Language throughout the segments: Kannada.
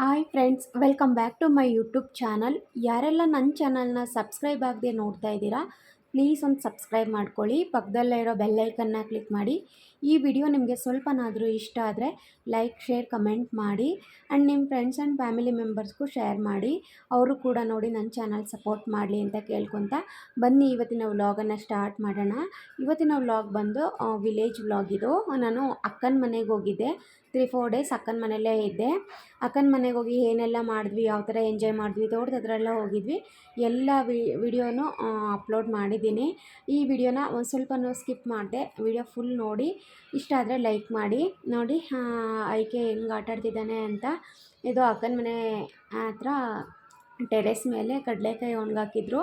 Hi friends, welcome back to my YouTube channel. ಯಾರೆಲ್ಲ ನನ್ನ ಚಾನಲ್ನ ಸಬ್ಸ್ಕ್ರೈಬ್ ಆಗದೆ ನೋಡ್ತಾ ಇದ್ದೀರಾ, ಪ್ಲೀಸ್ ಒಂದು ಸಬ್ಸ್ಕ್ರೈಬ್ ಮಾಡ್ಕೊಳ್ಳಿ. ಪಕ್ಕದಲ್ಲೇ ಇರೋ ಬೆಲ್ಲೈಕನ್ನ ಕ್ಲಿಕ್ ಮಾಡಿ. ಈ ವಿಡಿಯೋ ನಿಮಗೆ ಸ್ವಲ್ಪನಾದರೂ ಇಷ್ಟ ಆದರೆ ಲೈಕ್, ಶೇರ್, ಕಮೆಂಟ್ ಮಾಡಿ. ಆ್ಯಂಡ್ ನಿಮ್ಮ ಫ್ರೆಂಡ್ಸ್ ಆ್ಯಂಡ್ ಫ್ಯಾಮಿಲಿ ಮೆಂಬರ್ಸ್ಗೂ ಶೇರ್ ಮಾಡಿ. ಅವರು ಕೂಡ ನೋಡಿ ನನ್ನ ಚಾನಲ್ ಸಪೋರ್ಟ್ ಮಾಡಲಿ ಅಂತ ಕೇಳ್ಕೊತ ಬನ್ನಿ. ಇವತ್ತಿನ ವ್ಲಾಗನ್ನು ಸ್ಟಾರ್ಟ್ ಮಾಡೋಣ. ಇವತ್ತಿನ ವ್ಲಾಗ್ ಬಂದು ವಿಲೇಜ್ ವ್ಲಾಗಿದು ನಾನು ಅಕ್ಕನ ಮನೆಗೆ ಹೋಗಿದ್ದೆ. ತ್ರೀ ಫೋರ್ ಡೇಸ್ ಅಕ್ಕನ ಮನೆಯಲ್ಲೇ ಇದ್ದೆ. ಅಕ್ಕನ ಮನೆಗೆ ಹೋಗಿ ಏನೆಲ್ಲ ಮಾಡಿದ್ವಿ, ಯಾವ ಥರ ಎಂಜಾಯ್ ಮಾಡಿದ್ವಿ, ತೋಟದ ಹತ್ರ ಎಲ್ಲ ಹೋಗಿದ್ವಿ. ಎಲ್ಲ ವಿಡಿಯೋನು ಅಪ್ಲೋಡ್ ಮಾಡಿದ್ದೀನಿ. ಈ ವಿಡಿಯೋನ ಒಂದು ಸ್ವಲ್ಪನೂ ಸ್ಕಿಪ್ ಮಾಡಿದೆ. ವಿಡಿಯೋ ಫುಲ್ ನೋಡಿ, ಇಷ್ಟ ಆದರೆ ಲೈಕ್ ಮಾಡಿ. ನೋಡಿ ಐಕೆ ಹೆಂಗೆ ಆಟಾಡ್ತಿದ್ದಾನೆ ಅಂತ. ಇದು ಅಕ್ಕನ ಮನೆ ಹತ್ರ ಟೆರೆಸ್ ಮೇಲೆ ಕಡಲೆಕಾಯಿ ಒಣಗಾಕಿದ್ರು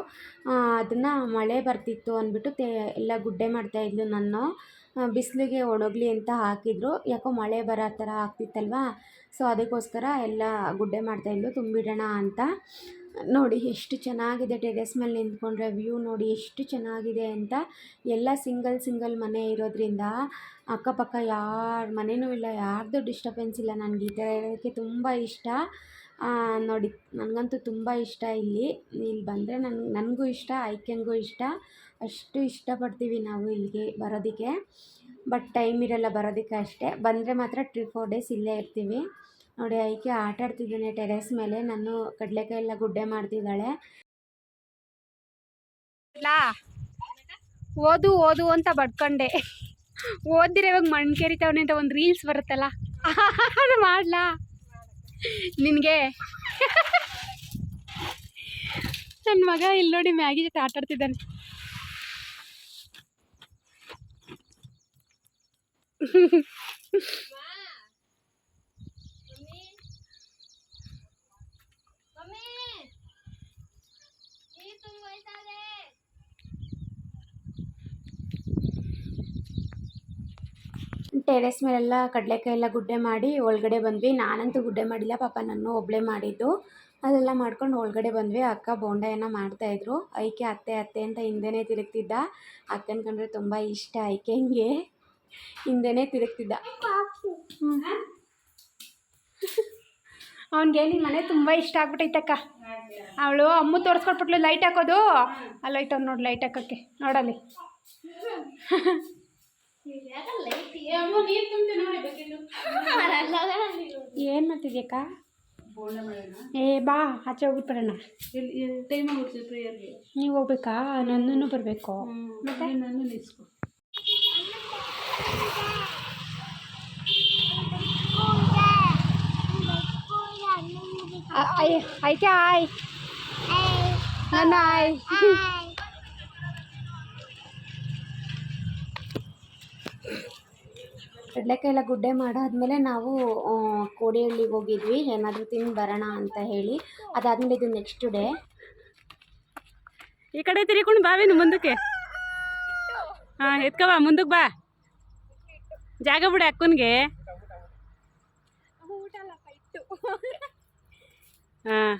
ಅದನ್ನು ಮಳೆ ಬರ್ತಿತ್ತು ಅಂದ್ಬಿಟ್ಟು ತೇ, ಎಲ್ಲ ಗುಡ್ಡೆ ಮಾಡ್ತಾಯಿದ್ಲು ನಾನು ಬಿಸಿಲಿಗೆ ಒಣಗಲಿ ಅಂತ ಹಾಕಿದ್ರು. ಯಾಕೋ ಮಳೆ ಬರೋ ಥರ ಆಗ್ತಿತ್ತಲ್ವಾ? ಸೊ, ಅದಕ್ಕೋಸ್ಕರ ಎಲ್ಲ ಗುಡ್ಡೆ ಮಾಡ್ತಾಯಿದ್ಲು ತುಂಬಿಡೋಣ ಅಂತ. ನೋಡಿ, ಎಷ್ಟು ಚೆನ್ನಾಗಿದೆ ಟೆರೆಸ್ ಮೇಲೆ ನಿಂತ್ಕೊಂಡ್ರೆ, ವ್ಯೂ ನೋಡಿ, ಎಷ್ಟು ಚೆನ್ನಾಗಿದೆ ಅಂತ. ಎಲ್ಲ ಸಿಂಗಲ್ ಸಿಂಗಲ್ ಮನೆ ಇರೋದ್ರಿಂದ ಅಕ್ಕಪಕ್ಕ ಯಾರ ಮನೆಯೂ ಇಲ್ಲ, ಯಾರ್ದು ಡಿಸ್ಟರ್ಬೆನ್ಸ್ ಇಲ್ಲ ನನಗೆ ಈ ಥರ ಇರೋದಕ್ಕೆ ತುಂಬ ಇಷ್ಟ. ನೋಡಿ, ನನಗಂತೂ ತುಂಬ ಇಷ್ಟ ಇಲ್ಲಿ. ಇಲ್ಲಿ ಬಂದರೆ ನನ್ಗೆ ನನಗೂ ಇಷ್ಟ ಐಕ್ಯಂಗೂ ಇಷ್ಟ. ಅಷ್ಟು ಇಷ್ಟಪಡ್ತೀವಿ ನಾವು ಇಲ್ಲಿಗೆ ಬರೋದಕ್ಕೆ. ಬಟ್ ಟೈಮ್ ಇರಲ್ಲ ಬರೋದಕ್ಕೆ ಅಷ್ಟೇ. ಬಂದರೆ ಮಾತ್ರ ತ್ರೀ ಫೋರ್ ಡೇಸ್ ಇಲ್ಲೇ ಇರ್ತೀವಿ. ನೋಡಿ ಐಕೆ ಆಟ ಆಡ್ತಿದ್ದಾನೆ ಟೆರೆಸ್ ಮೇಲೆ. ನಾನು ಕಡಲೆಕಾಯಿ ಎಲ್ಲ ಗುಡ್ಡೆ ಮಾಡ್ತಿದ್ದಾಳೆ. ಓದು ಓದು ಅಂತ ಬಡ್ಕೊಂಡೆ. ಓದಿದ್ರೆ ಇವಾಗ ಮಣ್ಣು ಅಂತ ಒಂದು ರೀಲ್ಸ್ ಬರುತ್ತಲ್ಲ. ಮಾಡ್ಲಾ? ನಿನಗೆ? ನನ್ನ ಮಗ ಇಲ್ಲಿ ನೋಡಿ ಮ್ಯಾಗಿ ಜೊತೆ ಆಟ ಆಡ್ತಿದ್ದಾನೆ. ಟೆರೆಸ್ ಮೇಲೆಲ್ಲ ಕಡಲೆಕಾಯಿ ಎಲ್ಲ ಗುಡ್ಡೆ ಮಾಡಿ ಒಳಗಡೆ ಬಂದ್ವಿ. ನಾನಂತೂ ಗುಡ್ಡೆ ಮಾಡಿಲ್ಲ, ಪಾಪ ನಾನು ಒಬ್ಬಳೇ ಮಾಡಿದ್ದು. ಅದೆಲ್ಲ ಮಾಡ್ಕೊಂಡು ಒಳಗಡೆ ಬಂದ್ವಿ. ಅಕ್ಕ ಬೋಂಡ ಏನೋ ಮಾಡ್ತಾಯಿದ್ರು ಐಕೆ ಅತ್ತೆ ಅತ್ತೆ ಅಂತ ಹಿಂದೆನೇ ತಿರುಗ್ತಿದ್ದ. ಅಕ್ಕನ ಕಂಡ್ರೆ ತುಂಬ ಇಷ್ಟ ಐಕೆ ಹಿಂಗೆ. ಹಿಂದೆನೇ ತಿರುಗ್ತಿದ್ದ. ಅವನಿಗೆ ನಿನ್ನ ಮನೆ ತುಂಬ ಇಷ್ಟ ಆಗ್ಬಿಟ್ಟೈತಕ್ಕ ಅವಳು ಅಮ್ಮ ತೋರಿಸ್ಕೊಟ್ಬಿಟ್ಲು ಲೈಟ್ ಹಾಕೋದು. ಅಲ್ಲೋಯ್ತವ್ ನೋಡಿ ಲೈಟ್ ಹಾಕೋಕ್ಕೆ ನೋಡಲ್ಲಿ. ಏನು ಮಾಡ್ತಿದ್ಯಕ್ಕ ಏ ಬಾ ಆಚೆ ಹೋಗ್ಬಿಟ್ಟು ಬರೋಣ ನೀವು ಹೋಗ್ಬೇಕಾ ನನ್ನನ್ನು ಬರಬೇಕು ಮತ್ತೆ ಆಯ್ಕೆ ಆಯ್ ನನ್ನ ಆಯ್ ಕಡಲೆಕಾಯಿ ಎಲ್ಲ ಗುಡ್ಡೆ ಮಾಡಾದ್ಮೇಲೆ ನಾವು ಕೋಡಿಹಳ್ಳಿಗೆ ಹೋಗಿದ್ವಿ. ಏನಾದರೂ ತಿಂದು ಬರೋಣ ಅಂತ ಹೇಳಿ. ಅದಾದಮೇಲೆ ಇದು ನೆಕ್ಸ್ಟ್ ಡೇ ಈ ಕಡೆ ತಿರ್ಕೊಂಡು ಬಾವಿನ ಮುಂದಕ್ಕೆ. ಹಾಂ ಎತ್ಕೋ ಬಾ ಮುಂದಕ್ಕೆ ಬಾ. ಜಾಗ ಬಿಡಿ ಅಕ್ಕನಿಗೆ. ಹಾಂ.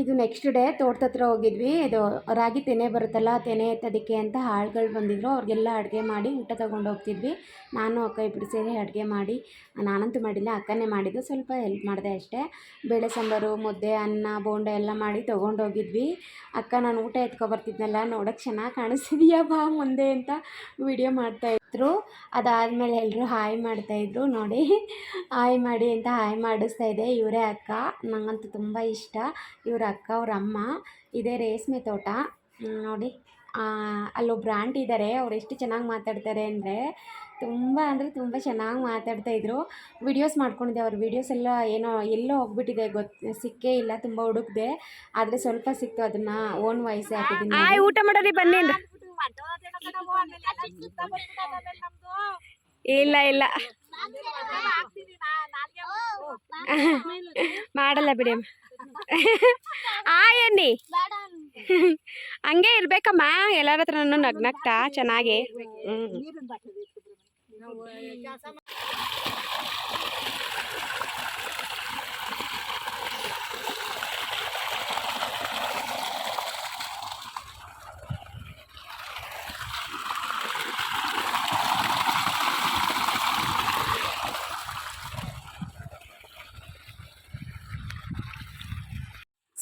ಇದು ನೆಕ್ಸ್ಟ್ ಡೇ ತೋಟದ ಹತ್ರ ಹೋಗಿದ್ವಿ. ಇದು ರಾಗಿ ತೆನೆ ಬರುತ್ತಲ್ಲ, ತೆನೆ ಎತ್ತೋದಕ್ಕೆ ಅಂತ ಆಳ್ಗಳು ಬಂದಿದ್ರು. ಅವ್ರಿಗೆಲ್ಲ ಅಡುಗೆ ಮಾಡಿ ಊಟ ತೊಗೊಂಡು ಹೋಗ್ತಿದ್ವಿ. ನಾನು, ಅಕ್ಕ ಇಬ್ಬರು ಸೇರಿ ಅಡುಗೆ ಮಾಡಿ, ನಾನಂತೂ ಮಾಡಿಲ್ಲ, ಅಕ್ಕನೇ ಮಾಡಿದ್ದು. ಸ್ವಲ್ಪ ಹೆಲ್ಪ್ ಮಾಡಿದೆ ಅಷ್ಟೇ. ಬೇಳೆ ಸಾಂಬಾರು, ಮುದ್ದೆ, ಅನ್ನ, ಬೋಂಡ ಎಲ್ಲ ಮಾಡಿ ತೊಗೊಂಡೋಗಿದ್ವಿ ಅಕ್ಕ, ನಾನು ಊಟ ಎತ್ಕೊ ಬರ್ತಿದ್ನಲ್ಲ ನೋಡೋಕ್ಕೆ ಚೆನ್ನಾಗಿ ಕಾಣಿಸ್ತಿದೀಯಾ ಬಾ ಮುಂದೆ ಅಂತ ವಿಡಿಯೋ ಮಾಡ್ತಾಯಿದ್ರು ಅದಾದಮೇಲೆ ಎಲ್ಲರೂ ಹಾಯ್ ಮಾಡ್ತಾಯಿದ್ರು ನೋಡಿ ಹಾಯ್ ಮಾಡಿ ಅಂತ ಹಾಯ್ ಮಾಡಿಸ್ತಾ ಇದೆ. ಇವರೇ ಅಕ್ಕ. ನನಗಂತೂ ತುಂಬ ಇಷ್ಟ. ಇವ್ರ ಅಕ್ಕ ಅವ್ರ ಅಮ್ಮ ಇದೇ ರೇಷ್ಮೆ ತೋಟ. ನೋಡಿ. ಅಲ್ಲೊಬ್ರು ಆಂಟಿ ಇದ್ದಾರೆ ಅವ್ರು ಎಷ್ಟು ಚೆನ್ನಾಗಿ ಮಾತಾಡ್ತಾರೆ ಅಂದರೆ ತುಂಬ ಅಂದರೆ ತುಂಬ ಚೆನ್ನಾಗಿ ಮಾತಾಡ್ತಾಯಿದ್ರು ವಿಡಿಯೋಸ್ ಮಾಡ್ಕೊಂಡಿದ್ದೆ ಅವ್ರ. ವಿಡಿಯೋಸ್ ಎಲ್ಲ ಏನೋ ಎಲ್ಲೋ ಹೋಗ್ಬಿಟ್ಟಿದೆ. ಗೊತ್ತು ಸಿಕ್ಕೇ ಇಲ್ಲ. ತುಂಬ ಹುಡುಕ್ದೆ. ಆದರೆ ಸ್ವಲ್ಪ ಸಿಕ್ತು ಅದನ್ನು ಓನ್ ವಾಯ್ಸ್ ಹಾಕಿದ್ದೀನಿ ಊಟ ಮಾಡೋರಿ ಬನ್ನಿ ಇಲ್ಲ ಇಲ್ಲ. ಮಾಡಲ್ಲ ಬಿಡಿ ಅಮ್ಮ ಆಯ್ ಅನ್ನಿ ಹಂಗೆ ಇರ್ಬೇಕಮ್ಮ ಎಲ್ಲರ ಹತ್ರನೂ ನಗ್ನಗ್ತಾ ಚೆನ್ನಾಗಿ.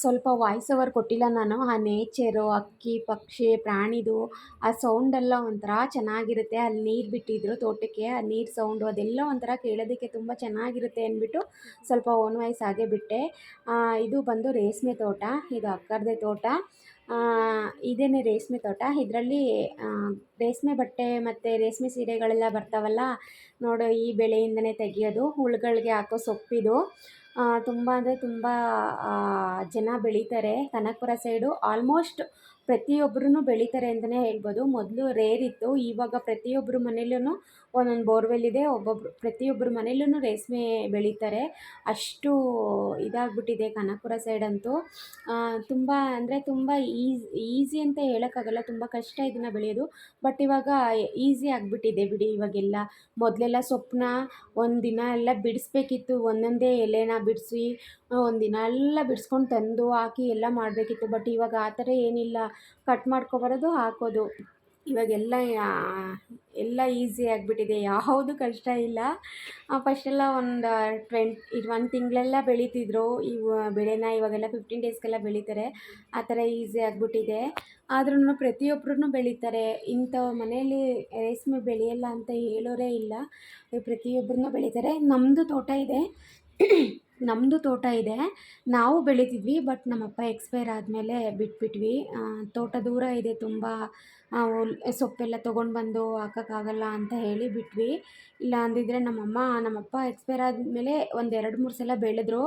ಸ್ವಲ್ಪ ವಾಯ್ಸ್ ಓವರ್ ಕೊಟ್ಟಿಲ್ಲ ನಾನು. ಆ ನೇಚರು ಅಕ್ಕಿ, ಪಕ್ಷಿ, ಪ್ರಾಣಿದು, ಆ ಸೌಂಡೆಲ್ಲ ಒಂಥರ ಚೆನ್ನಾಗಿರುತ್ತೆ. ಅಲ್ಲಿ ನೀರು ಬಿಟ್ಟಿದ್ರು ತೋಟಕ್ಕೆ, ಆ ನೀರು ಸೌಂಡು ಅದೆಲ್ಲ ಒಂಥರ ಕೇಳೋದಕ್ಕೆ ತುಂಬ ಚೆನ್ನಾಗಿರುತ್ತೆ ಅಂದ್ಬಿಟ್ಟು ಸ್ವಲ್ಪ ಓನ್ ವಾಯ್ಸ್ ಆಗೇ ಬಿಟ್ಟೆ. ಇದು ಬಂದು ರೇಷ್ಮೆ ತೋಟ, ಇದು ಅಕ್ಕರದೇ ತೋಟ. ಇದೇನೆ ರೇಷ್ಮೆ ತೋಟ. ಇದರಲ್ಲಿ ರೇಷ್ಮೆ ಬಟ್ಟೆ ಮತ್ತು ರೇಷ್ಮೆ ಸೀರೆಗಳೆಲ್ಲ ಬರ್ತಾವಲ್ಲ, ನೋಡು ಈ ಬೆಳೆಯಿಂದನೇ ತೆಗಿಯೋದು. ಹುಳುಗಳಿಗೆ ಹಾಕೋ ಸೊಪ್ಪಿದು. ತುಂಬ ಅಂದರೆ ತುಂಬ ಜನ ಬೆಳೀತಾರೆ ಕನಕಪುರ ಸೈಡು ಆಲ್ಮೋಸ್ಟ್ ಪ್ರತಿಯೊಬ್ಬರೂ ಬೆಳೀತಾರೆ ಅಂತಲೇ ಹೇಳ್ಬೋದು. ಮೊದಲು ರೇರ್ ಇತ್ತು, ಇವಾಗ ಪ್ರತಿಯೊಬ್ಬರ ಮನೇಲೂ ಒಂದೊಂದು ಬೋರ್ವೆಲ್ ಇದೆ, ಒಬ್ಬೊಬ್ರು ಪ್ರತಿಯೊಬ್ಬರ ಮನೇಲೂ ರೇಷ್ಮೆ ಬೆಳೀತಾರೆ. ಅಷ್ಟು ಇದಾಗ್ಬಿಟ್ಟಿದೆ ಕನಕಪುರ ಸೈಡ್ ಅಂತೂ. ತುಂಬ ಅಂದರೆ ತುಂಬ ಈಸ್ ಈಸಿ ಅಂತ ಹೇಳೋಕ್ಕಾಗಲ್ಲ, ತುಂಬ ಕಷ್ಟ ಇದನ್ನು ಬೆಳೆಯೋದು. ಬಟ್ ಇವಾಗ ಈಸಿ ಆಗಿಬಿಟ್ಟಿದೆ ಬಿಡಿ ಇವಾಗೆಲ್ಲ. ಮೊದಲೆಲ್ಲ ಸೊಪ್ಪನ್ನ ಒಂದಿನ ಎಲ್ಲ ಬಿಡಿಸ್ಬೇಕಿತ್ತು, ಒಂದೊಂದೇ ಎಲೆನ ಬಿಡಿಸಿ, ಒಂದಿನ ಎಲ್ಲ ಬಿಡಿಸ್ಕೊಂಡು ತಂದು ಹಾಕಿ ಎಲ್ಲ ಮಾಡಬೇಕಿತ್ತು. ಬಟ್ ಇವಾಗ ಆ ಥರ ಏನಿಲ್ಲ. ಕಟ್ ಮಾಡ್ಕೊಬರೋದು, ಹಾಕೋದು. ಇವಾಗೆಲ್ಲ ಎಲ್ಲ ಈಸಿ ಆಗಿಬಿಟ್ಟಿದೆ. ಯಾವುದು ಕಷ್ಟ ಇಲ್ಲ. ಫಸ್ಟೆಲ್ಲ ಒಂದು ಟ್ವೆಂಟ್ ಇದು ಒಂದು ತಿಂಗಳೆಲ್ಲ ಬೆಳೀತಿದ್ರು. ಇವು, ಬೆಳೆನ ಇವಾಗೆಲ್ಲ ಫಿಫ್ಟೀನ್ ಡೇಸ್ಗೆಲ್ಲ ಬೆಳೀತಾರೆ. ಆ ಥರ ಈಸಿ ಆಗಿಬಿಟ್ಟಿದೆ. ಆದ್ರೂ ಪ್ರತಿಯೊಬ್ಬರೂ ಬೆಳೀತಾರೆ. ಇಂಥ ಮನೆಯಲ್ಲಿ ರೇಷ್ಮೆ ಬೆಳೆಯಲ್ಲ ಅಂತ ಹೇಳೋರೇ ಇಲ್ಲ. ಪ್ರತಿಯೊಬ್ಬರೂ ಬೆಳೀತಾರೆ. ನಮ್ಮದು ತೋಟ ಇದೆ. ನಮ್ಮದು ತೋಟ ಇದೆ. ನಾವು ಬೆಳಿತಿದ್ವಿ ಬಟ್ ನಮ್ಮಪ್ಪ ಎಕ್ಸ್ಪೈರ್ ಆದಮೇಲೆ ಬಿಟ್ಬಿಟ್ವಿ. ತೋಟ ದೂರ ಇದೆ, ತುಂಬ ಸೊಪ್ಪೆಲ್ಲ ತೊಗೊಂಡು ಬಂದು ಹಾಕೋಕ್ಕಾಗಲ್ಲ ಅಂತ ಹೇಳಿ ಬಿಟ್ವಿ. ಇಲ್ಲ ಅಂದಿದ್ರೆ ನಮ್ಮಮ್ಮ, ನಮ್ಮಪ್ಪ ಎಕ್ಸ್ಪೈರ್ ಆದಮೇಲೆ ಒಂದು ಎರಡು ಮೂರು ಸಲ ಬೆಳೆದ್ರು,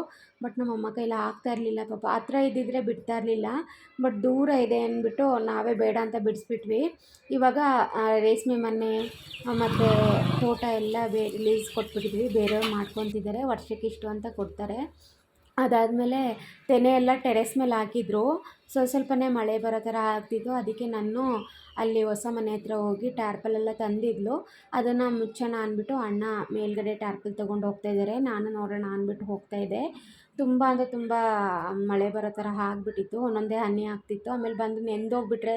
ಬಟ್ ನಮ್ಮಮ್ಮ ಕೈಲಿ ಆಗ್ತಾ ಇರಲಿಲ್ಲ. ಪಾಪ ಹತ್ರ ಇದ್ದಿದ್ರೆ ಬಿಡ್ತಾ ಇರಲಿಲ್ಲ. ಬಟ್ ದೂರ ಇದೆ ಅಂದ್ಬಿಟ್ಟು ನಾವೇ ಬೇಡ ಅಂತ ಬಿಡಿಸ್ಬಿಟ್ವಿ. ಇವಾಗ ರೇಷ್ಮೆ ಮನೆ ಮತ್ತು ತೋಟ ಎಲ್ಲ ಬೇ ಲೀಸ್ ಕೊಟ್ಬಿಟ್ಟಿದ್ವಿ. ಬೇರೆಯವ್ರು ಮಾಡ್ಕೊತಿದ್ದಾರೆ, ವರ್ಷಕ್ಕೆ ಇಷ್ಟು ಅಂತ ಕೊಡ್ತಾರೆ ಅದಾದಮೇಲೆ ತೆನೆ ಎಲ್ಲ ಟೆರೆಸ್ ಮೇಲೆ ಹಾಕಿದ್ರು. ಸ್ವಲ್ಪ ಸ್ವಲ್ಪನೇ ಮಳೆ ಬರೋ ಥರ ಆಗ್ತಿತ್ತು. ಅದಕ್ಕೆ ನಾನು ಅಲ್ಲಿ ಹೊಸ ಮನೆ ಹತ್ರ ಹೋಗಿ ಟ್ಯಾರ್ಪಲೆಲ್ಲ ತಂದಿದ್ಲು. ಅದನ್ನು ಮುಚ್ಚೋಣ ಅಂದ್ಬಿಟ್ಟು ಅಣ್ಣ ಮೇಲ್ಗಡೆ ಟ್ಯಾರ್ಪಲ್ ತೊಗೊಂಡು ಹೋಗ್ತಾ ಇದ್ದಾರೆ. ನಾನು ನೋಡೋಣ ಅಂದ್ಬಿಟ್ಟು ಹೋಗ್ತಾ ಇದ್ದೆ ತುಂಬ ಅಂದರೆ ತುಂಬ ಮಳೆ ಬರೋ ಥರ ಆಗ್ಬಿಟ್ಟಿತ್ತು. ಒಂದೊಂದೇ ಹನಿ ಆಗ್ತಿತ್ತು. ಆಮೇಲೆ ಬಂದು ನೆಂದೋಗ್ಬಿಟ್ರೆ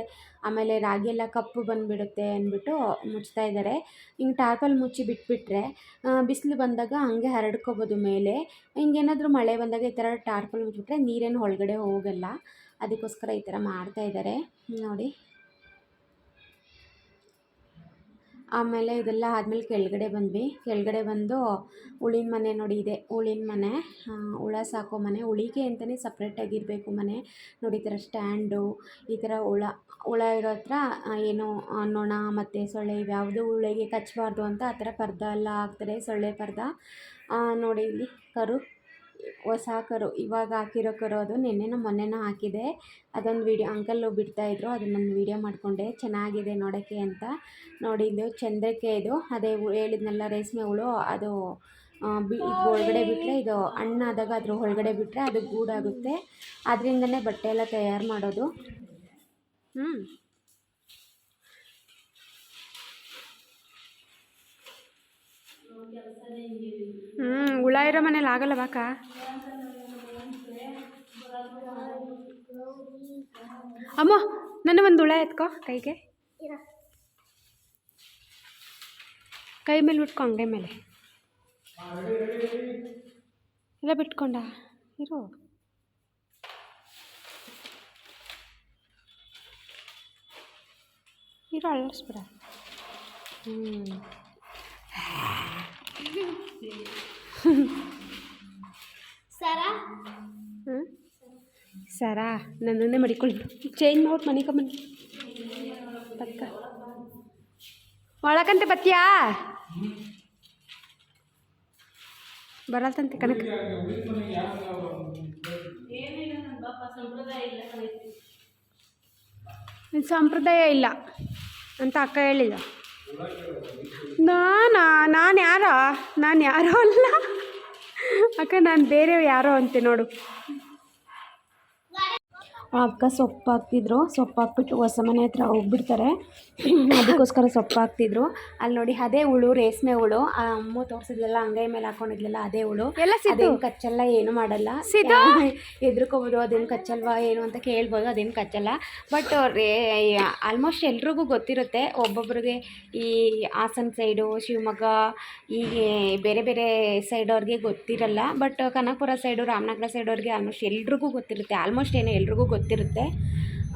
ಆಮೇಲೆ ರಾಗಿ ಎಲ್ಲ ಕಪ್ಪು ಬಂದುಬಿಡುತ್ತೆ ಅಂದ್ಬಿಟ್ಟು ಮುಚ್ತಾ ಇದ್ದಾರೆ ಹಿಂಗೆ ಟಾರ್ಪಲ್ ಮುಚ್ಚಿ ಬಿಟ್ಬಿಟ್ರೆ ಬಿಸಿಲು ಬಂದಾಗ ಹಂಗೆ ಹರಡ್ಕೋಬೋದು ಮೇಲೆ. ಹಿಂಗೇನಾದರೂ ಮಳೆ ಬಂದಾಗ ಈ ಥರ ಟಾರ್ಪಲ್ ಮುಚ್ಚಿಬಿಟ್ರೆ ನೀರೇನು ಒಳಗಡೆ ಹೋಗಲ್ಲ. ಅದಕ್ಕೋಸ್ಕರ ಈ ಥರ ಮಾಡ್ತಾ ಇದ್ದಾರೆ ನೋಡಿ. ಆಮೇಲೆ ಇದೆಲ್ಲ ಆದಮೇಲೆ ಕೆಳಗಡೆ ಬಂದ್ವಿ. ಕೆಳಗಡೆ ಬಂದು ಹುಳಿನ ಮನೆ ನೋಡಿ ಇದೆ. ಹುಳಿನ ಮನೆ ಹುಳ ಸಾಕೋ ಮನೆ. ಉಳಿಗೆ ಅಂತಲೇ ಸಪ್ರೇಟಾಗಿರಬೇಕು ಮನೆ. ನೋಡಿ ಈ ಥರ ಸ್ಟ್ಯಾಂಡು ಈ ಥರ ಹುಳ ಹುಳ ಇರೋ ಹತ್ರ ಏನು ನೊಣ ಮತ್ತು ಸೊಳ್ಳೆ ಯಾವುದು ಹುಳಿಗೆ ಕಚ್ಚಬಾರ್ದು ಅಂತ ಆ ಥರ ಪರ್ದ ಎಲ್ಲ ಹಾಕ್ತಾರೆ. ಸೊಳ್ಳೆ ಪರ್ದ. ನೋಡಿ ಇಲ್ಲಿ ಕರು. ಹೊಸ ಕರು ಇವಾಗ ಹಾಕಿರೋ ಕರು ಅದು ನಿನ್ನೆನೋ ಮೊನ್ನೆನೋ ಹಾಕಿದೆ. ಅದೊಂದು ವೀಡಿಯೋ ಅಂಕಲ್ಲು ಬಿಡ್ತಾಯಿದ್ರು ನಾನು ವೀಡಿಯೋ ಮಾಡಿಕೊಂಡೆ. ಚೆನ್ನಾಗಿದೆ ನೋಡೋಕ್ಕೆ ಅಂತ ನೋಡಿ ಇದು ಚಂದ್ರಿಕೆ ಇದು, ಅದೇ ಹೇಳಿದ್ನೆಲ್ಲ ಹೇಳಿದ್ನಲ್ಲ ರೇಷ್ಮೆ ಹುಳು, ಅದು ಬಿ, ಇದು ಒಳಗಡೆ ಬಿಟ್ಟರೆ ಇದು ಹಣ್ಣಾದಾಗ ಅದ್ರ ಒಳಗಡೆ ಬಿಟ್ಟರೆ ಅದು ಗೂಡಾಗುತ್ತೆ. ಅದರಿಂದನೇ ಬಟ್ಟೆ ಎಲ್ಲ ತಯಾರು ಮಾಡೋದು. ಹ್ಞೂ ಹ್ಞೂ ಹುಳ ಇರೋ ಮನೇಲಿ ಆಗಲ್ಲ ಬಾಕ? ಅಮ್ಮ, ನನ್ನ ಒಂದು ಹುಳ ಎತ್ಕೋ ಕೈಗೆ. ಕೈ ಮೇಲೆ ಬಿಟ್ಕೊ ಅಂಗಡಿ ಮೇಲೆ. ಇಲ್ಲ ಬಿಟ್ಕೊಂಡ? ಇರು. ಇರೋ ಅಳ್ಳಿಸ್ಬಿಡ ಹ್ಞೂ ಹ್ಞೂ ಸರಾ ನನ್ನನ್ನೇ ಮಡಿಕೊಳ್ಳಿ. ಚೇಂಜ್ ಮಾಡಿ ಮನೆಗೆ ಬನ್ನಿ ಪಕ್ಕ. ಒಳಕಂತೆ ಬತ್ತಿಯಾ? ಬರಲ್ತಂತೆ ಕನಕ ಸಂಪ್ರದಾಯ ಇಲ್ಲ ಅಂತ ಅಕ್ಕ ಹೇಳಿದ. ನಾನಾ? ನಾನು ಯಾರೋ? ನಾನು ಯಾರೋ ಅಲ್ಲ? ಅಕ್ಕ ನಾನು ಬೇರೆ ಯಾರೋ ಅಂತೆ ನೋಡು. ಅಕ್ಕ ಸೊಪ್ಪು ಹಾಕ್ತಿದ್ರು ಸೊಪ್ಪು ಹಾಕ್ಬಿಟ್ಟು ಹೊಸ ಮನೆ ಹತ್ರ ಹೋಗ್ಬಿಡ್ತಾರೆ. ಅದಕ್ಕೋಸ್ಕರ ಸೊಪ್ಪು ಹಾಕ್ತಿದ್ರು ಅಲ್ಲಿ ನೋಡಿ ಅದೇ ಹುಳು ರೇಷ್ಮೆ ಹುಳು. ಆ ಅಮ್ಮ ತೋರಿಸಿದ್ಲಲ್ಲ ಅಂಗೈ ಮೇಲೆ ಹಾಕೊಂಡಿದ್ಲಲ್ಲ ಅದೇ ಹುಳು. ಎಲ್ಲ ಅದೇನು ಕಚ್ಚಲ್ಲ ಏನು ಮಾಡಲ್ಲ? ಎದ್ರುಕೋಬೋದು ಅದೇನು ಕಚ್ಚಲ್ವಾ ಏನು ಅಂತ ಕೇಳ್ಬೋದು ಅದೇನು ಕಚ್ಚಲ್ಲ. ಬಟ್ ರೇ ಆಲ್ಮೋಸ್ಟ್ ಎಲ್ರಿಗೂ ಗೊತ್ತಿರುತ್ತೆ. ಒಬ್ಬೊಬ್ರಿಗೆ ಈ ಹಾಸನ ಸೈಡು ಶಿವಮೊಗ್ಗ ಹೀಗೆ ಬೇರೆ ಬೇರೆ ಸೈಡ್ ಅವ್ರಿಗೆ ಗೊತ್ತಿರಲ್ಲ. But Kanakapura side Ramanagara side ಅವ್ರಿಗೆ ಆಲ್ಮೋಸ್ಟ್ ಎಲ್ರಿಗೂ ಗೊತ್ತಿರುತ್ತೆ. ಆಲ್ಮೋಸ್ಟ್ ಏನು ಎಲ್ರಿಗೂ ಗೊತ್ತಿರುತ್ತೆ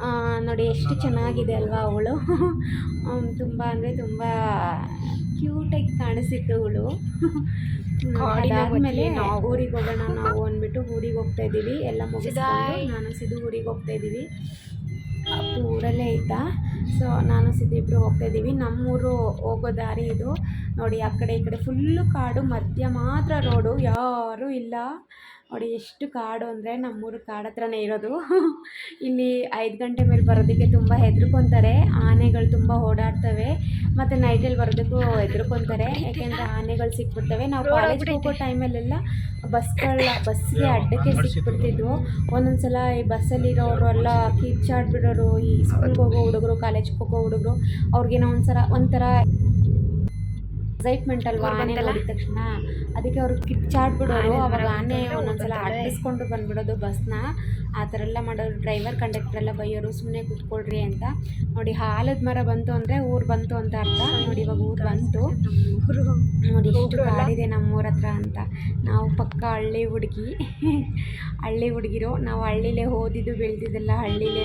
ಆ, ನೋಡಿ ಎಷ್ಟು ಚೆನ್ನಾಗಿದೆ ಅಲ್ವಾ ಅವಳು. ತುಂಬ ಅಂದರೆ ತುಂಬ ಕ್ಯೂಟಾಗಿ ಕಾಣಿಸಿತ್ತು ಅವಳು. ಅದಾದಮೇಲೆ ಊರಿಗೆ ಹೋಗೋಣ ನಾವು ಅಂದ್ಬಿಟ್ಟು ಊರಿಗೆ ಹೋಗ್ತಾ ಇದ್ದೀವಿ. ಎಲ್ಲ ಮುಗಿಸ್ಕೊಂಡು ನಾನು ಸಿದ್ದು ಊರಿಗೆ ಹೋಗ್ತಾ ಇದ್ದೀವಿ. ಅಪ್ಪು ಊರಲ್ಲೇ ಇದ್ದ. ಸೊ ನಾನು ಸಿದ್ದು ಇಬ್ಬರು ಹೋಗ್ತಾ ಇದ್ದೀವಿ. ನಮ್ಮೂರು ಹೋಗೋ ದಾರಿ ಇದು. ನೋಡಿ ಆ ಕಡೆ ಈ ಕಡೆ ಫುಲ್ಲು ಕಾಡು ಮಧ್ಯ ಮಾತ್ರ ರೋಡು ಯಾರೂ ಇಲ್ಲ. ನೋಡಿ ಎಷ್ಟು ಕಾಡು ಅಂದರೆ ನಮ್ಮೂರು ಕಾಡು ಹತ್ರನೇ ಇರೋದು. ಇಲ್ಲಿ ಐದು ಗಂಟೆ ಮೇಲೆ ಬರೋದಕ್ಕೆ ತುಂಬ ಹೆದರ್ಕೊತಾರೆ. ಆನೆಗಳು ತುಂಬ ಓಡಾಡ್ತವೆ. ಮತ್ತು ನೈಟಲ್ಲಿ ಬರೋದಕ್ಕೂ ಹೆದರ್ಕೊತಾರೆ. ಯಾಕೆಂದರೆ ಆನೆಗಳು ಸಿಕ್ಬಿಡ್ತವೆ. ನಾವು ರೋಡ್ ಕಾಲೇಜ್ ಹೋಗ್ಬಿಟ್ಟೈತೆ. ಹೋಗೋ ಟೈಮಲ್ಲೆಲ್ಲ ಬಸ್ಗಳ ಬಸ್ಗೆ ಅಡ್ಡಕ್ಕೆ ಸಿಕ್ಬಿಡ್ತಿದ್ವು. ಒಂದೊಂದು ಸಲ ಈ ಬಸ್ಸಲ್ಲಿರೋರು ಎಲ್ಲ ಕಿಚ್ಚಾಡ್ಬಿಡೋರು ಈ ಸ್ಕೂಲ್ಗೆ ಹೋಗೋ ಹುಡುಗರು ಕಾಲೇಜ್ಗೆ ಹೋಗೋ ಹುಡುಗರು ಅವ್ರಿಗೇನೋ ಒಂಥರ ಒಂಥರ ಎಕ್ಸೈಟ್ಮೆಂಟ್ ಅಲ್ವಾ ಆನೆ? ನೋಡಿದ ತಕ್ಷಣ ಅದಕ್ಕೆ ಅವರು ಕಿಚ್ಚಾಡ್ಬಿಡೋರು ಬಿಡೋರು ಅವಾಗ ಆನೆ ಒಂದೊಂದ್ಸಲ. ಅಟ್ಟಿಸ್ಕೊಂಡು ಬಂದ್ಬಿಡೋದು ಬಸ್ನ ಆ ಥರ ಎಲ್ಲ ಮಾಡೋರು ಡ್ರೈವರ್ ಕಂಡಕ್ಟರ್ ಎಲ್ಲ ಬೈಯೋರು ಸುಮ್ಮನೆ ಕೂತ್ಕೊಳ್ರಿ ಅಂತ. ನೋಡಿ ಆಲದ ಮರ ಬಂತು ಅಂದರೆ ಊರು ಬಂತು ಅಂತ ಅರ್ಥ. ನೋಡಿ ಇವಾಗ ಊರು ಬಂತು. ನೋಡಿ ಎಷ್ಟು ಕಾಡಿದೆ ನಮ್ಮೂರ ಹತ್ರ ಅಂತ. ನಾವು ಪಕ್ಕ ಹಳ್ಳಿ ಹುಡುಗಿ. ಹಳ್ಳಿ ಹುಡುಗಿರು. ನಾವು ಹಳ್ಳಿಲೇ ಓದಿದ್ದು ಬೆಳೆದಿದ್ದೆಲ್ಲ ಹಳ್ಳಿಲೇ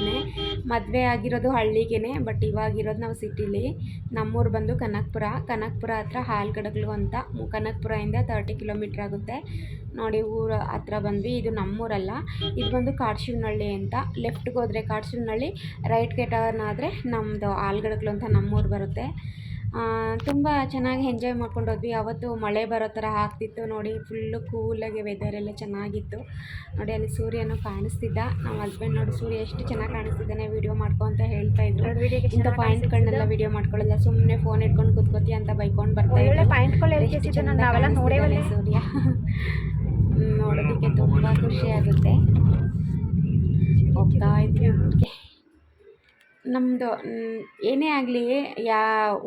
ಮದುವೆ ಆಗಿರೋದು ಹಳ್ಳಿಗೇ ಬಟ್ ಇವಾಗಿರೋದು ನಾವು ಸಿಟಿಲಿ. ನಮ್ಮೂರು ಬಂದು ಕನಕಪುರ. ಕನಕಪುರ ಹತ್ರ ಹಾಲ್ಗಡಗ್ಲು ಅಂತ. ಕನಕಪುರದಿಂದ ತರ್ಟಿ ಕಿಲೋಮೀಟ್ರ್ ಆಗುತ್ತೆ. ನೋಡಿ ಊರ ಹತ್ರ ಬಂದ್ವಿ. ಇದು ನಮ್ಮೂರಲ್ಲ. ಇದು ಬಂದು ಕಾಡ್ಶಿವನಹಳ್ಳಿ ಅಂತ. ಲೆಫ್ಟ್ಗೆ ಹೋದರೆ ಕಾಡ್ಶಿವನಹಳ್ಳಿ ರೈಟ್ಗೆ ಟರ್ನ್ ಆದರೆ ನಮ್ಮದು ಆಲ್ಗಡಕ್ಲು ಅಂತ ನಮ್ಮೂರು ಬರುತ್ತೆ. ತುಂಬ ಚೆನ್ನಾಗಿ ಎಂಜಾಯ್ ಮಾಡ್ಕೊಂಡು ಹೋದ್ವಿ. ಅವತ್ತು ಮಳೆ ಬರೋ ಥರ ಆಗ್ತಿತ್ತು ನೋಡಿ. ಫುಲ್ಲು ಕೂಲಾಗಿ ವೆದರ್ ಎಲ್ಲ ಚೆನ್ನಾಗಿತ್ತು. ನೋಡಿ ಅಲ್ಲಿ ಸೂರ್ಯನು ಕಾಣಿಸ್ತಿದ್ದ. ನಮ್ಮ ಹಸ್ಬೆಂಡ್ ನೋಡಿ ಸೂರ್ಯ ಎಷ್ಟು ಚೆನ್ನಾಗಿ ಕಾಣಿಸ್ತಿದ್ದಾನೆ ವಿಡಿಯೋ ಮಾಡ್ಕೊ ಅಂತ ಹೇಳ್ತಾ ಇದ್ರು. ಇಂಥ ಪಾಯಿಂಟ್ಗಳನ್ನೆಲ್ಲ ವಿಡಿಯೋ ಮಾಡ್ಕೊಳ್ಳಲ್ಲ. ಸುಮ್ಮನೆ ಫೋನ್ ಇಟ್ಕೊಂಡು ಕೂತ್ಕೋತಿ ಅಂತ ಬೈಕೊಂಡು ಬರ್ತಾ ಇದ್ದಾರೆ ಇದ್ರು. ಸೂರ್ಯ. ನೋಡೋದಕ್ಕೆ ತುಂಬ ಖುಷಿ ಆಗುತ್ತೆ. ಹೋಗ್ತಾ ಇದ್ವಿ ನಮ್ಮದು ಏನೇ ಆಗಲಿ, ಯಾ,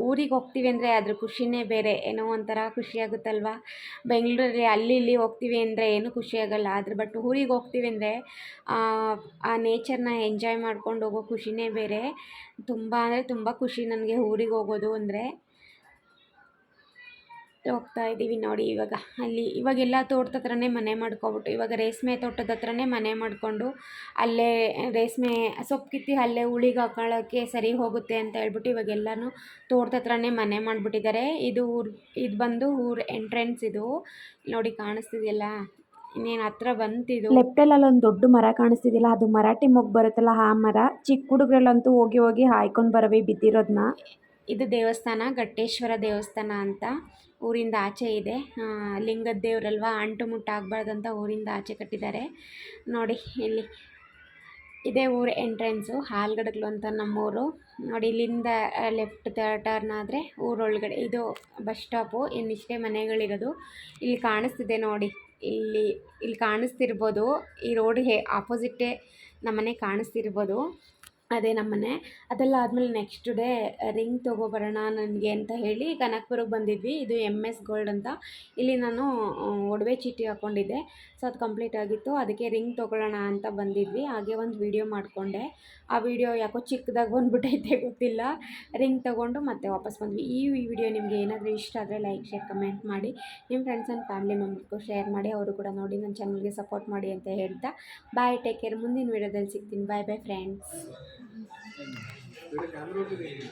ಊರಿಗೆ ಹೋಗ್ತೀವಿ ಅಂದರೆ ಅದ್ರ ಖುಷಿನೇ ಬೇರೆ. ಏನೋ ಒಂಥರ ಖುಷಿ ಆಗುತ್ತಲ್ವ? ಬೆಂಗಳೂರಲ್ಲಿ ಅಲ್ಲಿ ಇಲ್ಲಿ ಹೋಗ್ತೀವಿ ಅಂದರೆ ಏನೂ ಖುಷಿ ಆಗಲ್ಲ. ಆದರೆ ಬಟ್ ಊರಿಗೆ ಹೋಗ್ತೀವಿ ಅಂದರೆ, ಆ ನೇಚರ್ನ ಎಂಜಾಯ್ ಮಾಡ್ಕೊಂಡು ಹೋಗೋ ಖುಷಿನೇ ಬೇರೆ. ತುಂಬ ಅಂದರೆ ತುಂಬ ಖುಷಿ ನನಗೆ ಊರಿಗೆ ಹೋಗೋದು ಅಂದರೆ. ಹೋಗ್ತಾ ಇದ್ದೀವಿ ನೋಡಿ ಇವಾಗ. ಅಲ್ಲಿ ಇವಾಗೆಲ್ಲ ತೋಟದ ಹತ್ರನೇ ಮನೆ ಮಾಡ್ಕೊಬಿಟ್ಟು, ಇವಾಗ ರೇಷ್ಮೆ ತೋಟದ ಹತ್ರನೇ ಮನೆ ಮಾಡಿಕೊಂಡು, ಅಲ್ಲೇ ರೇಷ್ಮೆ ಸೊಪ್ಪು ಕಿತ್ತಿ ಅಲ್ಲೇ ಉಳಿಗೆ ಹಾಕೊಳ್ಳೋಕ್ಕೆ ಸರಿ ಹೋಗುತ್ತೆ ಅಂತ ಹೇಳ್ಬಿಟ್ಟು ಇವಾಗೆಲ್ಲನೂ ತೋಟದ ಹತ್ರನೇ ಮನೆ ಮಾಡಿಬಿಟ್ಟಿದ್ದಾರೆ. ಇದು ಊರು, ಇದು ಬಂದು ಊರು ಎಂಟ್ರೆನ್ಸ್ ಇದು. ನೋಡಿ ಕಾಣಿಸ್ತಿದೆಯಲ್ಲ, ಇನ್ನೇನು ಹತ್ರ ಬಂತಿದು. ಲೆಫ್ಟಲ್ಲಿ ಅಲ್ಲೊಂದು ದೊಡ್ಡ ಮರ ಕಾಣಿಸ್ತಿದಿಲ್ಲ ಅದು ಮರಾಠಿ ಮೊಗ್ಗು ಬರುತ್ತಲ್ಲ ಆ ಮರ? ಚಿಕ್ಕ ಹುಡುಗರಲ್ಲಂತೂ ಹೋಗಿ ಹೋಗಿ ಹಾಯ್ಕೊಂಡು ಬರವೆ ಬಿದ್ದಿರೋದನ್ನ ಇದು ದೇವಸ್ಥಾನ, ಘಟ್ಟೇಶ್ವರ ದೇವಸ್ಥಾನ ಅಂತ ಊರಿಂದ ಆಚೆ ಇದೆ. ಲಿಂಗದ ದೇವರಲ್ವಾ ಅಂಟು ಅಂತ ಊರಿಂದ ಆಚೆ ಕಟ್ಟಿದ್ದಾರೆ. ನೋಡಿ ಇಲ್ಲಿ, ಇದೇ ಊರು ಎಂಟ್ರೆನ್ಸು, ಹಾಲ್ಗಡಗ್ಲು ಅಂತ ನಮ್ಮೂರು. ನೋಡಿ ಇಲ್ಲಿಂದ ಲೆಫ್ಟ್ ಟರ್ನ್ ಆದರೆ ಊರೊಳಗಡೆ, ಇದು ಬಸ್ ಸ್ಟಾಪು, ಇನ್ನಿಷ್ಟೇ ಮನೆಗಳಿರೋದು. ಇಲ್ಲಿ ಕಾಣಿಸ್ತಿದೆ ನೋಡಿ, ಇಲ್ಲಿ ಇಲ್ಲಿ ಕಾಣಿಸ್ತಿರ್ಬೋದು. ಈ ರೋಡ್ ಹೇ, ಆಪೋಸಿಟ್ಟೇ ನಮ್ಮನೆ ಕಾಣಿಸ್ತಿರ್ಬೋದು. ಅದೇ ನಮ್ಮನೆ. ಅದೆಲ್ಲ ಆದಮೇಲೆ ನೆಕ್ಸ್ಟ್ ಡೇ ರಿಂಗ್ ತೊಗೊಬರೋಣ ನನಗೆ ಅಂತ ಹೇಳಿ ಕನಕಪುರಕ್ಕೆ ಬಂದಿದ್ವಿ. ಇದು ಎಂ ಎಸ್ ಗೋಲ್ಡ್ ಅಂತ. ಇಲ್ಲಿ ನಾನು ಒಡವೆ ಚೀಟಿ ಹಾಕ್ಕೊಂಡಿದ್ದೆ ಸೊ ಅದು ಕಂಪ್ಲೀಟ್ ಆಗಿತ್ತು. ಅದಕ್ಕೆ ರಿಂಗ್ ತೊಗೊಳ್ಳೋಣ ಅಂತ ಬಂದಿದ್ವಿ. ಹಾಗೆ ಒಂದು ವೀಡಿಯೋ ಮಾಡಿಕೊಂಡೆ. ಆ ವಿಡಿಯೋ ಯಾಕೋ ಚಿಕ್ಕದಾಗಿ ಬಂದುಬಿಟ್ಟೈತೆ ಗೊತ್ತಿಲ್ಲ. ರಿಂಗ್ ತೊಗೊಂಡು ಮತ್ತೆ ವಾಪಸ್ ಬಂದ್ವಿ. ಈ ವಿಡಿಯೋ ನಿಮಗೆ ಏನಾದರೂ ಇಷ್ಟ ಆದರೆ ಲೈಕ್ ಶೇರ್ ಕಮೆಂಟ್ ಮಾಡಿ. ನಿಮ್ಮ ಫ್ರೆಂಡ್ಸ್ ಆ್ಯಂಡ್ ಫ್ಯಾಮಿಲಿ ಮೆಂಬರ್ಗೂ ಶೇರ್ ಮಾಡಿ. ಅವರು ಕೂಡ ನೋಡಿ ನನ್ನ ಚಾನಲ್ಗೆ ಸಪೋರ್ಟ್ ಮಾಡಿ ಅಂತ ಹೇಳ್ತಾ. ಬಾಯ್ ಟೇಕ್ ಕೇರ್ ಮುಂದಿನ ವೀಡಿಯೋದಲ್ಲಿ ಸಿಗ್ತೀನಿ. ಬಾಯ್ ಬಾಯ್ ಫ್ರೆಂಡ್ಸ್ 왜 이렇게 안 들어오게 돼